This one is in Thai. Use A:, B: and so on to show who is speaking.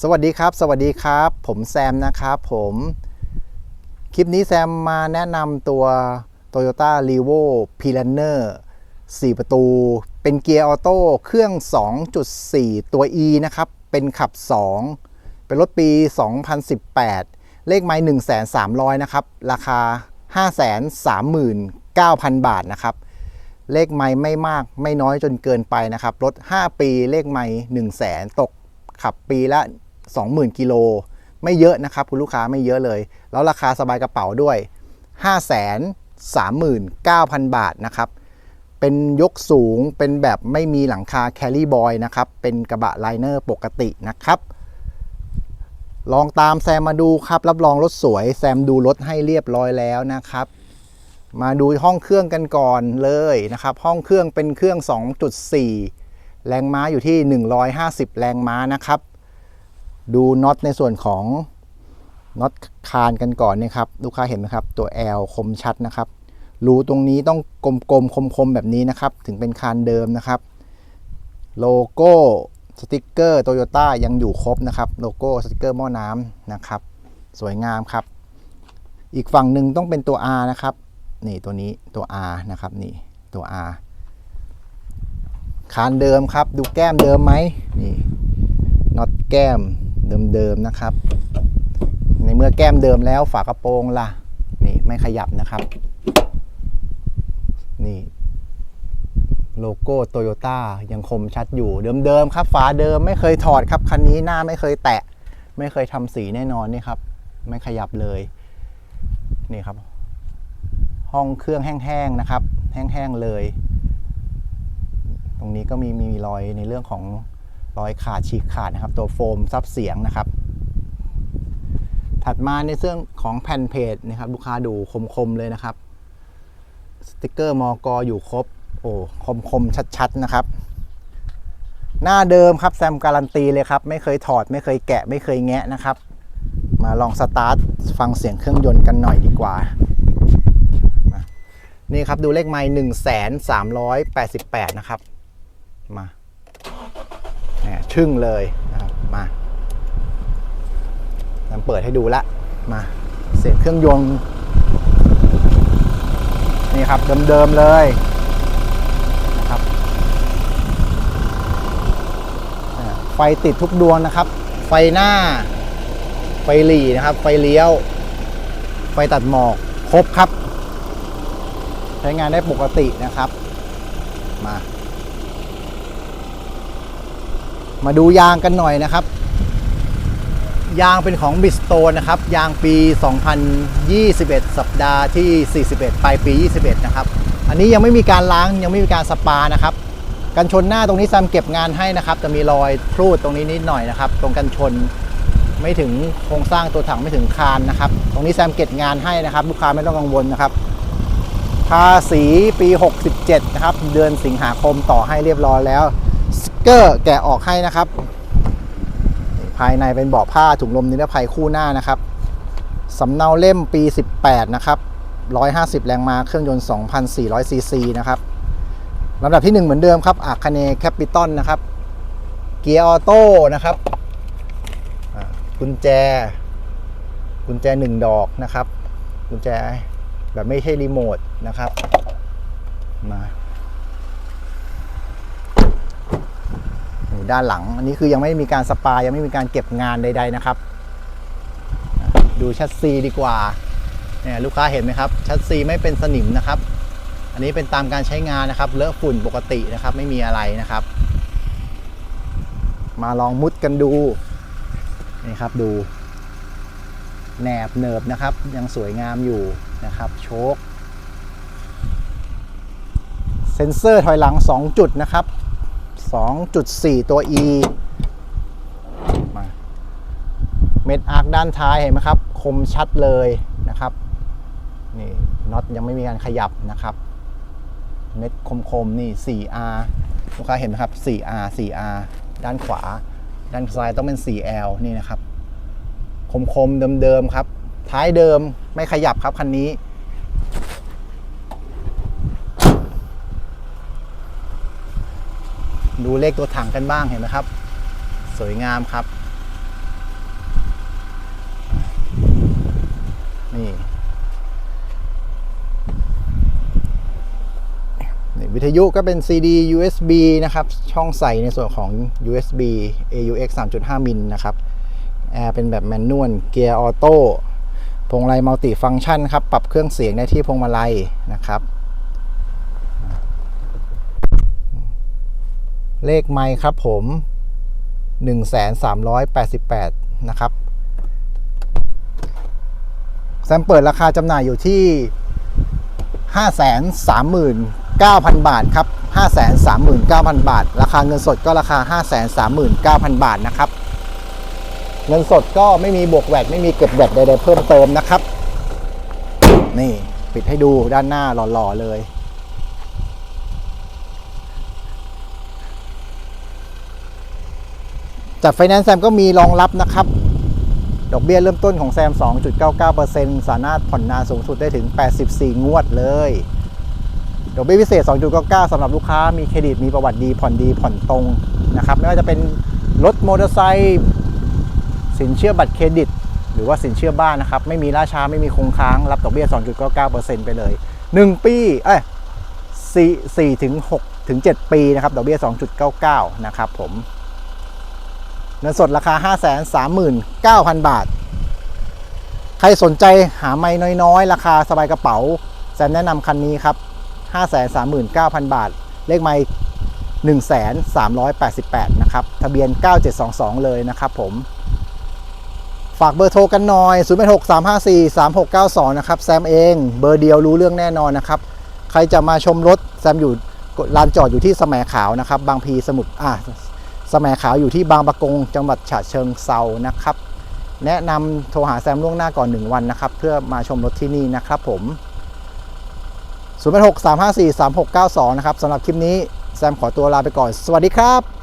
A: สวัสดีครับ สวัสดีครับ ผมแซมนะครับผม คลิปนี้แซมมาแนะนำตัว Toyota r e v o p i l a n e r 4 ประตู เป็นเกียร์ออโต้เครื่อง 2.4 ตัว E นะครับ เป็นขับ 2 เป็นรถปี 2018 เลขไม้1 3 0 0 นะครับ ราคา 539,000 บาทนะครับเลขไม้ไม่มากไม่น้อยจนเกินไปนะครับ รถ 5 ปีเลขไม้1 0 0 0 0แสนตกขับปีละ 20,000กิโลไม่เยอะนะครับ คุณลูกค้าไม่เยอะเลย แล้วราคาสบายกระเป๋าด้วย 539,000 บาทนะครับ เป็นยกสูงเป็นแบบไม่มีหลังคาแคลรี่บอยนะครับ เป็นกระบะไลเนอร์ปกตินะครับ ลองตามแซมมาดูครับ รับรองรถสวย แซมดูรถให้เรียบร้อยแล้วนะครับมาดูห้องเครื่องกันก่อนเลยนะครับ ห้องเครื่องเป็นเครื่อง 2.4 แรงม้าอยู่ที่ 150 แรงม้านะครับ ดูน็อตในส่วนของน็อตคานกันก่อนนะครับ ลูกค้าเห็นไหมครับ ตัว L คมชัดนะครับ รูตรงนี้ต้องกลมๆคมๆแบบนี้นะครับ ถึงเป็นคานเดิมนะครับ โลโก้สติกเกอร์โตโยต้ายังอยู่ครบนะครับ โลโก้สติกเกอร์หม้อน้ำนะครับ สวยงามครับ อีกฝั่งหนึ่งต้องเป็นตัว R นะครับ นี่ตัวนี้ตัว R นะครับ นี่ตัว R คานเดิมครับ ดูแก้มเดิมไหมนี่น็อตแก้ม เดิมๆนะครับ ในเมื่อแก้มเดิมแล้วฝากระโปรงล่ะ นี่ไม่ขยับนะครับ นี่ โลโก้โตโยต้ายังคมชัดอยู่เดิมๆครับ ฝาเดิมไม่เคยถอดครับคันนี้หน้าไม่เคยแตะ ไม่เคยทำสีแน่นอนนี่ครับ ไม่ขยับเลย นี่ครับ ห้องเครื่องแห้งๆนะครับ แห้งๆเลย ตรงนี้ก็มีมีรอยในเรื่องของ รอยขาดฉีกขาดนะครับ ตัวโฟมซับเสียงนะครับ ถัดมาในเรื่องของแผ่นเพจนะครับ ลูกค้าดูคมๆเลยนะครับ สติกเกอร์มอกออยู่ครบ โอ้คมๆชัดๆนะครับ หน้าเดิมครับแซมการันตีเลยครับ ไม่เคยถอดไม่เคยแกะไม่เคยแงะนะครับ มาลองสตาร์ทฟังเสียงเครื่องยนต์กันหน่อยดีกว่านี่ครับ ดูเลขไม้หนึ่งแสนสามร้อยแปดสิบแปดนะครับ มา เนี่ยชึ่งเลยนะครับมาเปิดให้ดูละมาเสียงเครื่องยนต์นี่ครับเดิมๆเลยนะครับไฟติดทุกดวงนะครับ ไฟหน้า ไฟหลีนะครับ ไฟเลี้ยว ไฟตัดหมอกครบครับ ใช้งานได้ปกตินะครับมา มาดูยางกันหน่อยนะครับ ยางเป็นของบิสโตนนะครับ ยางปี 2021 สัปดาห์ที่ 41 ปลายปี 21 นะครับ อันนี้ยังไม่มีการล้างยังไม่มีการสปานะครับกันชนหน้าตรงนี้ซัมเก็บงานให้นะครับ จะมีรอยพรูดตรงนี้นิดหน่อยนะครับ ตรงกันชนไม่ถึงโครงสร้างตัวถังไม่ถึงคานนะครับ ตรงนี้แซมเก็บงานให้นะครับ ลูกค้าไม่ต้องกังวลนะครับภาษีปี 67 นะครับ เดือนสิงหาคมต่อให้เรียบร้อยแล้ว เกอร์แกะออกให้นะครับ ภายในเป็นเบาะผ้าถุงลมนิรภัยคู่หน้านะครับสำเนาเล่มปี 18 นะครับ 150 แรงม้าเครื่องยนต์ 2,400 ซีซีนะครับลำดับที่ 1 เหมือนเดิมครับอาคเนแคปิตอลนะครับ เกียร์ออโต้นะครับกุญแจ กุญแจ 1 ดอกนะครับ กุญแจแบบไม่ใช่รีโมทนะครับมา นี่ด้านหลัง อันนี้คือยังไม่มีการสปา ยังไม่มีการเก็บงานใด ๆนะครับ ดูชัดซีดีกว่าเนี่ยลูกค้าเห็นไหมครับ ชัดซีไม่เป็นสนิมนะครับ อันนี้เป็นตามการใช้งานนะครับ เลอะฝุ่นปกตินะครับ ไม่มีอะไรนะครับ มาลองมุดกันดู นี่ครับดู แหนบเนิบนะครับ ยังสวยงามอยู่นะครับ โชคเซ็นเซอร์ถอยหลัง 2 จุดนะครับ 2.4 ตัว E มาเม็ดอาร์คด้านท้ายเห็นไหมครับ คมชัดเลยนะครับ นี่น็อตยังไม่มีการขยับนะครับ เม็ดคมๆ นี่ 4R ลูกค้าเห็นไหมครับ 4R 4R ด้านขวา ด้านซ้ายต้องเป็น 4L นี่นะครับ คมๆ เดิมๆ ครับ ท้ายเดิมไม่ขยับครับคันนี้ ดูเลขตัวถังกันบ้างเห็นไหมครับ สวยงามครับ นี่วิทยุก็เป็น CD USB นะครับ ช่องใส่ในส่วนของ USB AUX 3.5 มิลนะครับ แอร์เป็นแบบแมนนวล เกียร์ออโต้ พวงมาลัยมัลติฟังก์ชันครับ ปรับเครื่องเสียงได้ที่พวงมาลัยนะครับ เลขไมค์ครับผม 1,388 นะครับ แซมเปิดราคาจำหน่ายอยู่ที่ 539,000 บาทครับ 539,000 บาท ราคาเงินสดก็ราคา 539,000 บาทนะครับ เงินสดก็ไม่มีบวกแวดไม่มีเก็บแวดใดๆเพิ่มเติมนะครับ นี่ ปิดให้ดูด้านหน้าหล่อๆเลย จัดไฟแนนซ์แซมก็มีรองรับนะครับดอกเบี้ยเริ่มต้นของแซม 2.99%สามารถผ่อนนานสูงสุดได้ถึง 84 งวดเลยดอกเบี้ยพิเศษ 2.99สำหรับลูกค้ามีเครดิตมีประวัติดีผ่อนดีผ่อนตรงนะครับไม่ว่าจะเป็นรถมอเตอร์ไซค์สินเชื่อบัตรเครดิต หรือว่าสินเชื่อบ้านนะครับ ไม่มีล่าช้าไม่มีคงค้าง รับดอกเบี้ย 2.99%ไปเลย 1 ปีเอ้ย4 4ถึง6ถึง 7 ปีนะครับดอกเบี้ย 2.99 นะครับผม เงินสดราคา 539,000 บาท ใครสนใจหาไม่น้อยๆ ราคาสบายกระเป๋าแซมแนะนำคันนี้ครับ 539,000 บาท เลขไม่1,388 นะครับ ทะเบียน 9722 เลยนะครับผม ฝากเบอร์โทรกันหน่อย0 6 3 5 4 3 6 9 2 นะครับ แซมเอง เบอร์เดียวรู้เรื่องแน่นอนนะครับ ใครจะมาชมรถ แซมอยู่ลานจอดอยู่ที่สแมขาวนะครับ บางพีสมุทรอะ สมัยขาวอยู่ที่บางปะกง จังหวัดฉะเชิงเซานะครับ แนะนำโทรหาแซมล่วงหน้าก่อน 1 วันนะครับ เพื่อมาชมรถที่นี่นะครับผม0 6 3 5 4 3 6 9 2 นะครับสำหรับคลิปนี้แซมขอตัวลาไปก่อน สวัสดีครับ